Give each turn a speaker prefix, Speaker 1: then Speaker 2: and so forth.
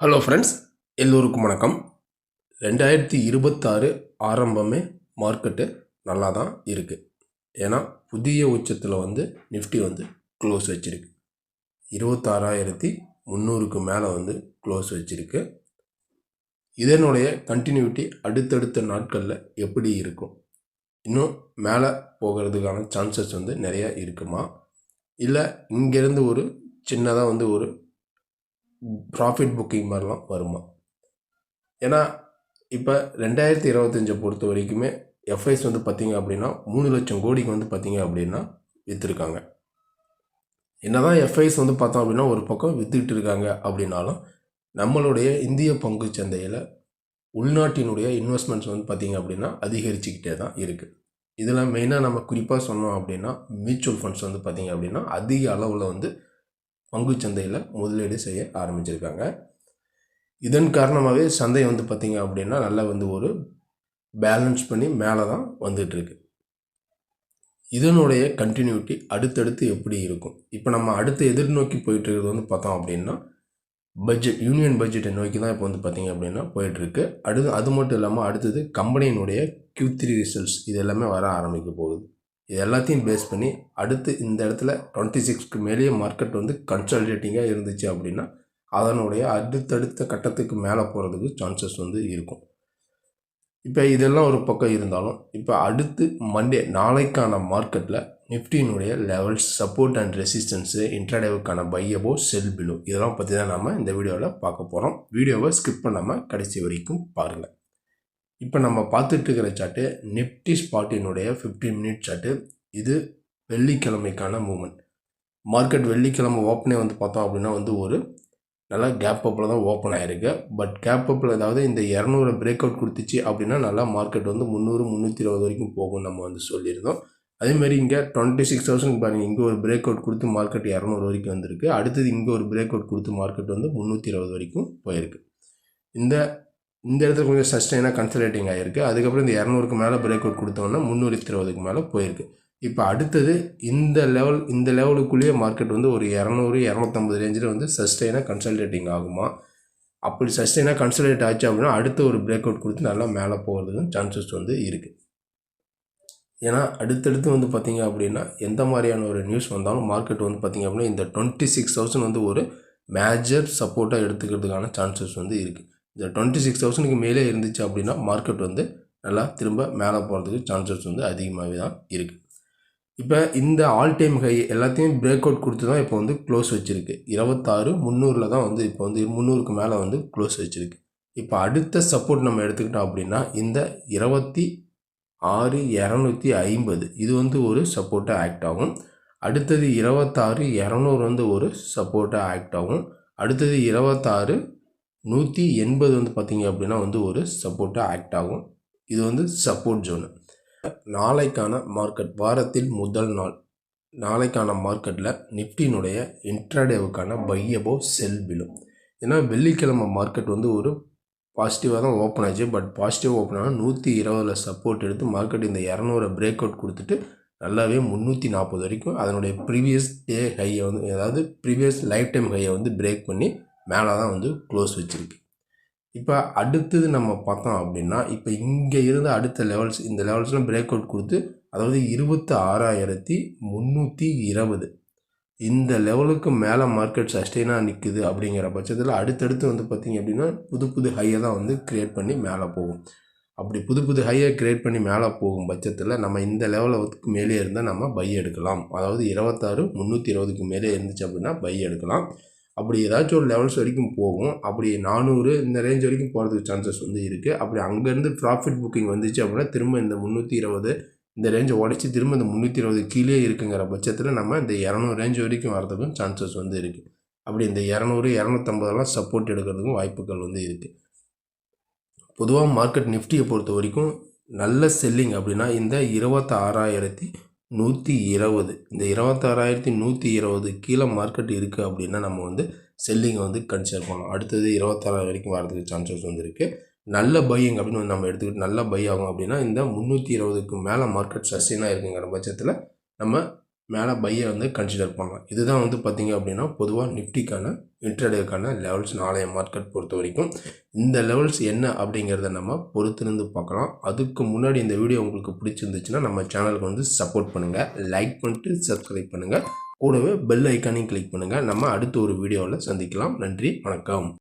Speaker 1: Hello friends எல்லோருக்கும் வணக்கம். ரெண்டாயிரத்தி இருபத்தாறு ஆரம்பமே மார்க்கெட்டு நல்லா தான் இருக்குது ஏன்னா புதிய உச்சத்தில் வந்து நிஃப்டி வந்து க்ளோஸ் வச்சுருக்கு. இருபத்தாறாயிரத்தி முந்நூறுக்கு மேலே வந்து க்ளோஸ் வச்சுருக்கு. இதனுடைய கண்டினியூட்டி அடுத்தடுத்த நாட்களில் எப்படி இருக்கும்? இன்னும் மேலே போகிறதுக்கான சான்சஸ் வந்து நிறையா இருக்குமா? இல்லை இங்கேருந்து ஒரு சின்னதாக வந்து ஒரு ப்ராஃபிட் புக்கிங் மாதிரிலாம் வருமா? ஏன்னா இப்போ ரெண்டாயிரத்தி இருபத்தஞ்சை பொறுத்த வரைக்குமே எஃப்ஐஸ் வந்து பார்த்தீங்க அப்படின்னா மூணு லட்சம் கோடிக்கு வந்து பார்த்திங்க அப்படின்னா விற்றுருக்காங்க என்ன தான் எஃப்ஐஸ் வந்து பார்த்தோம் அப்படின்னா ஒரு பக்கம் விற்றுக்கிட்டு இருக்காங்க அப்படின்னாலும் நம்மளுடைய இந்திய பங்கு சந்தையில் உள்நாட்டினுடைய இன்வெஸ்ட்மெண்ட்ஸ் வந்து பார்த்திங்க அப்படின்னா அதிகரிச்சுக்கிட்டே தான் இருக்குது இதில் மெயினாக நம்ம குறிப்பாக சொன்னோம் அப்படின்னா மியூச்சுவல் ஃபண்ட்ஸ் வந்து பார்த்தீங்க அப்படின்னா அதிக அளவில் வந்து பங்குச் சந்தையில் முதலீடு செய்ய ஆரம்பிச்சிருக்காங்க. இதன் காரணமாகவே சந்தை வந்து பார்த்திங்க அப்படின்னா நல்லா வந்து ஒரு பேலன்ஸ் பண்ணி மேலே தான் வந்துட்டுருக்கு. இதனுடைய கண்டினியூட்டி அடுத்தடுத்து எப்படி இருக்கும்? இப்போ நம்ம அடுத்து எதிர்நோக்கி போயிட்டு இருக்கிறது வந்து பார்த்தோம் அப்படின்னா பட்ஜெட் யூனியன் பட்ஜெட்டை நோக்கி தான் இப்போ வந்து பார்த்திங்க அப்படின்னா போயிட்டுருக்கு. அடுத்து அது மட்டும் இல்லாமல் அடுத்தது கம்பெனியினுடைய கியூ த்ரீ ரிசல்ட்ஸ் இது எல்லாமே வர ஆரம்பிக்க போகுது. இது எல்லாத்தையும் பேஸ் பண்ணி அடுத்து இந்த இடத்துல டுவெண்ட்டி சிக்ஸ்க்கு மேலேயே மார்க்கெட் வந்து கன்சல்டேட்டிங்காக இருந்துச்சு அப்படின்னா அதனுடைய அடுத்தடுத்த கட்டத்துக்கு மேலே போகிறதுக்கு சான்சஸ் வந்து இருக்கும். இப்போ இதெல்லாம் ஒரு பக்கம் இருந்தாலும் இப்போ அடுத்து மண்டே நாளைக்கான மார்க்கெட்டில் நிஃப்டியினுடைய லெவல்ஸ் சப்போர்ட் அண்ட் ரெசிஸ்டன்ஸு இன்ட்ராடேவுக்கான பையபோ செல் பிலோ இதெல்லாம் பற்றி தான் நம்ம இந்த வீடியோவில் பார்க்க போகிறோம் வீடியோவை ஸ்கிப் பண்ணாமல் கடைசி வரைக்கும் பாருங்கள் இப்போ நம்ம பார்த்துட்டு இருக்கிற சார்ட்டு நிப்டி ஸ்பாட்டினுடைய 15 மினிட் சார்ட்டு இது வெள்ளிக்கிழமைக்கான மூமெண்ட் மார்க்கெட் வெள்ளிக்கிழமை ஓப்பனே வந்து பார்த்தோம் அப்படின்னா வந்து ஒரு நல்லா கேப் அப்பில் தான் ஓப்பன் ஆகிருக்கு பட் கேப் அப்பில் ஏதாவது இந்த இரநூறு பிரேக் அவுட் கொடுத்துச்சு அப்படின்னா நல்லா மார்க்கெட் வந்து முந்நூறு முந்நூற்றி இருபது வரைக்கும் போகும் நம்ம வந்து சொல்லியிருந்தோம். அதேமாதிரி இங்கே டுவெண்ட்டி சிக்ஸ் தௌசண்ட் பாருங்கள் இங்கே ஒரு பிரேக் அவுட் கொடுத்து மார்க்கெட் இரநூறு வரைக்கும் வந்திருக்கு. அடுத்தது இங்கே ஒரு பிரேக் அவுட் கொடுத்து மார்க்கெட் வந்து முந்நூற்றி இருபது வரைக்கும் போயிருக்கு. இந்த இந்த இடத்துல கொஞ்சம் சஸ்டைனாக கன்சல்டேட்டிங் ஆகிருக்கு அதுக்கப்புறம் இந்த இரநூறுக்கு மேலே பிரேக் அவுட் கொடுத்தோன்னா முந்நூற்றி இருபதுக்கு மேலே போயிருக்கு. இப்போ அடுத்தது இந்த லெவல் இந்த லெவலுக்குள்ளேயே மார்க்கெட் வந்து ஒரு இரநூறு இரநூத்தம்பது ரேஞ்சில் வந்து சஸ்டைனாக கன்சல்டேட்டிங் ஆகுமா? அப்படி சஸ்டைனாக கன்சல்டேட் ஆச்சு அப்படின்னா அடுத்த ஒரு பிரேக் அவுட் கொடுத்து நல்லா மேலே போகிறதுக்கும் சான்சஸ் வந்து இருக்குது ஏன்னா அடுத்தடுத்து வந்து பார்த்திங்க அப்படின்னா எந்த மாதிரியான ஒரு நியூஸ் வந்தாலும் மார்க்கெட் வந்து பார்த்திங்க அப்படின்னா இந்த டுவெண்ட்டி சிக்ஸ் தௌசண்ட் வந்து ஒரு மேஜர் சப்போர்ட்டாக எடுத்துக்கிறதுக்கான சான்சஸ் வந்து இருக்குது இந்த டுவெண்ட்டி சிக்ஸ் தௌசண்ட்க்கு மேலே இருந்துச்சு அப்படின்னா மார்க்கெட் வந்து நல்லா திரும்ப மேலே போகிறதுக்கு சான்சஸ் வந்து அதிகமாகவே தான் இருக்குது இப்போ இந்த ஆல் டைம் ஹை எல்லாத்தையும் பிரேக் அவுட் கொடுத்து தான் இப்போ வந்து க்ளோஸ் வச்சுருக்கு. இருபத்தாறு முந்நூறில் தான் வந்து இப்போ வந்து முந்நூறுக்கு மேலே வந்து க்ளோஸ் வச்சுருக்கு. இப்போ அடுத்த சப்போர்ட் நம்ம எடுத்துக்கிட்டோம் அப்படின்னா இந்த இருபத்தி ஆறு இரநூத்தி ஐம்பது இது வந்து ஒரு சப்போர்ட்டாக ஆக்ட் ஆகும். அடுத்தது இருபத்தாறு இரநூறு வந்து ஒரு சப்போர்ட்டாக ஆக்ட் ஆகும். அடுத்தது இருபத்தாறு நூற்றி எண்பது வந்து பார்த்திங்க அப்படின்னா வந்து ஒரு சப்போர்ட்டாக ஆக்ட் ஆகும். இது வந்து சப்போர்ட் ஜோனு நாளைக்கான மார்க்கெட் வாரத்தில் முதல் நாள். நாளைக்கான மார்க்கெட்டில் நிஃப்டினுடைய இன்ட்ராடேவுக்கான பையபோ செல் விழும் ஏன்னா வெள்ளிக்கிழமை மார்க்கெட் வந்து ஒரு பாசிட்டிவாக தான் ஓப்பன் ஆச்சு. பட் பாசிட்டிவ் ஓப்பன் ஆனால் நூற்றி இருபதில் சப்போர்ட் எடுத்து மார்க்கெட் இந்த இரநூறு பிரேக் அவுட் கொடுத்துட்டு நல்லாவே முந்நூற்றி நாற்பது வரைக்கும் அதனுடைய ப்ரீவியஸ் டே ஹையை வந்து அதாவது ப்ரீவியஸ் லைஃப் டைம் ஹையை வந்து பிரேக் பண்ணி மேலே தான் வந்து க்ளோஸ் வச்சுருக்கு. இப்போ அடுத்தது நம்ம பார்த்தோம் அப்படின்னா இப்போ இங்கே இருந்த அடுத்த லெவல்ஸ் இந்த லெவல்ஸ்லாம் பிரேக் அவுட் கொடுத்து அதாவது இருபத்தி ஆறாயிரத்தி முந்நூற்றி இருபது. இந்த லெவலுக்கு மேலே மார்க்கெட் சஸ்டெயினாக நிற்குது அப்படிங்கிற பட்சத்தில் அடுத்தடுத்து வந்து பார்த்திங்க அப்படின்னா புது புது ஹையை தான் வந்து க்ரியேட் பண்ணி மேலே போகும். அப்படி புது புது ஹையை க்ரியேட் பண்ணி மேலே போகும் பட்சத்தில் நம்ம இந்த லெவலுக்கு மேலே இருந்தால் நம்ம பை எடுக்கலாம். அதாவது இருபத்தாறு முந்நூற்றி இருபதுக்கு மேலே இருந்துச்சு அப்படின்னா பை எடுக்கலாம். அப்படி ஏதாச்சும் ஒரு லெவல்ஸ் வரைக்கும் போகும். அப்படி நானூறு இந்த ரேஞ்ச் வரைக்கும் போகிறதுக்கு சான்சஸ் வந்து இருக்குது அப்படி அங்கேருந்து ப்ராஃபிட் புக்கிங் வந்துச்சு அப்படின்னா திரும்ப இந்த முந்நூற்றி இருபது இந்த ரேஞ்சை உடச்சி திரும்ப இந்த முந்நூற்றி இருபது கீழே இருக்குங்கிற பட்சத்தில் நம்ம இந்த இரநூறு ரேஞ்ச் வரைக்கும் வரதுக்கும் சான்சஸ் வந்து இருக்குது அப்படி இந்த இரநூறு இரநூத்தம்பதெல்லாம் சப்போர்ட் எடுக்கிறதுக்கும் வாய்ப்புகள் வந்து இருக்குது பொதுவாக மார்க்கெட் நிஃப்டியை பொறுத்த வரைக்கும் நல்ல செல்லிங் அப்படின்னா இந்த இருபத்தாறாயிரத்தி நூற்றி இருபது. இந்த இருபத்தாறாயிரத்தி நூற்றி இருபது கீழே மார்க்கெட் இருக்குது அப்படின்னா நம்ம வந்து செல்லிங்கை வந்து கன்சிடர் பண்ணலாம் அடுத்தது இருபத்தாறாயிரம் வரைக்கும் வரதுக்கு சான்சஸ் வந்துருக்கு நல்ல பையிங் அப்படின்னு வந்து நம்ம எடுத்துக்கிட்டு நல்ல பை ஆகும் அப்படின்னா இந்த முந்நூற்றி இருபதுக்கு மேலே மார்க்கெட் சஸ்டெயினாக இருக்குங்கிற பட்சத்தில் நம்ம மேலே பையை வந்து கன்சிடர் பண்ணலாம் இதுதான் வந்து பார்த்திங்க அப்படின்னா பொதுவாக நிஃப்டிக்கான இன்ட்ரடேக்கான லெவல்ஸ் நாளைய மார்க்கெட் பொறுத்த வரைக்கும். இந்த லெவல்ஸ் என்ன அப்படிங்கிறத நம்ம பொறுத்திருந்து பார்க்கலாம். அதுக்கு முன்னாடி இந்த வீடியோ உங்களுக்கு பிடிச்சிருந்துச்சுன்னா நம்ம சேனலுக்கு வந்து சப்போர்ட் பண்ணுங்கள் லைக் பண்ணிட்டு சப்ஸ்கிரைப் பண்ணுங்கள் கூடவே பெல் ஐக்கானையும் கிளிக் பண்ணுங்கள் நம்ம அடுத்த ஒரு வீடியோவில் சந்திக்கலாம். நன்றி வணக்கம்.